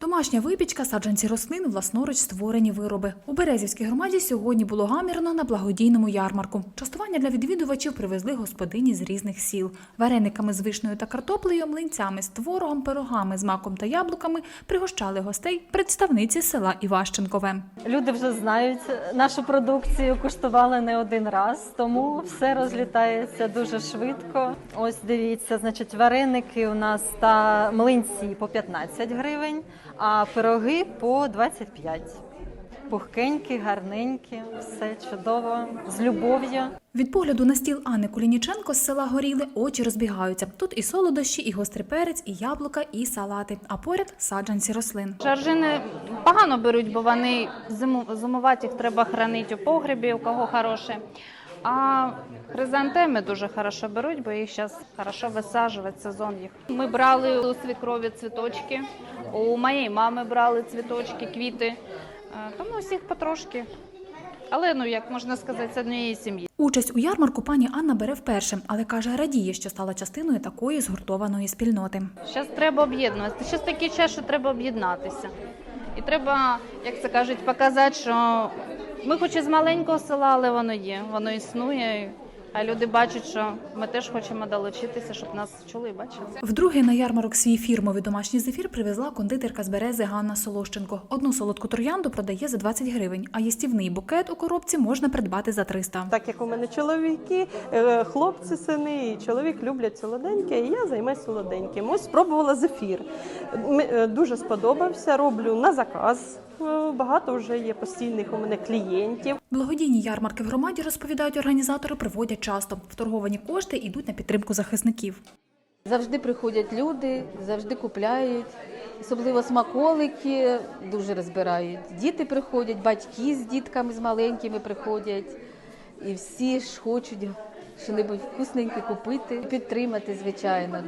Домашня випічка, саджанці рослин, власноруч створені вироби. У Березівській громаді сьогодні було гамірно на благодійному ярмарку. Частування для відвідувачів привезли господині з різних сіл. Варениками з вишнею та картоплею, млинцями з творогом, пирогами з маком та яблуками пригощали гостей представниці села Іващенкове. Люди вже знають нашу продукцію, куштували не один раз, тому все розлітається дуже швидко. Ось дивіться, значить, вареники у нас та млинці по 15 гривень, а пироги по 25. Пухкенькі, гарненькі, все чудово, з любов'ю. Від погляду на стіл Анни Кулініченко з села Горіли очі розбігаються. Тут і солодощі, і гострий перець, і яблука, і салати. А поряд саджанці рослин. Жаржини погано беруть, бо вони зиму, зимувати їх треба хранити у погребі, у кого хороше. А хризантеми дуже хорошо беруть, бо їх зараз хорошо висаджувати сезон їх. Ми брали у свікрові цвіточки, у моєї мами брали цвіточки, квіти. Е, Тому усіх потрошки. Але ну як можна сказати, з однієї сім'ї. Участь у ярмарку пані Анна бере вперше, але каже, радіє, що стала частиною такої згуртованої спільноти. Зараз треба об'єднуватися. Зараз такий час, що треба об'єднатися. І треба, як це кажуть, показати, що ми хоч і з маленького села, але воно є, воно існує. А люди бачать, що ми теж хочемо долучитися, щоб нас чули і бачили. Вдруге на ярмарок свій фірмовий домашній зефір привезла кондитерка з берези Ганна Солощенко. Одну солодку троянду продає за 20 гривень, а їстівний букет у коробці можна придбати за 300. Так як у мене чоловіки, е, хлопці сини і чоловік люблять солоденьке, і я займаюся солоденьким. Ось спробувала зефір. Е, Дуже сподобався. Роблю на заказ. Е, Багато вже є постійних у мене клієнтів. Благодійні ярмарки в громаді розповідають організатори, проводять часто. Вторговані кошти йдуть на підтримку захисників. Завжди приходять люди, завжди купляють. Особливо смаколики дуже розбирають. Діти приходять, батьки з дітками з маленькими приходять. І всі ж хочуть щось вкусненьке купити, підтримати, звичайно.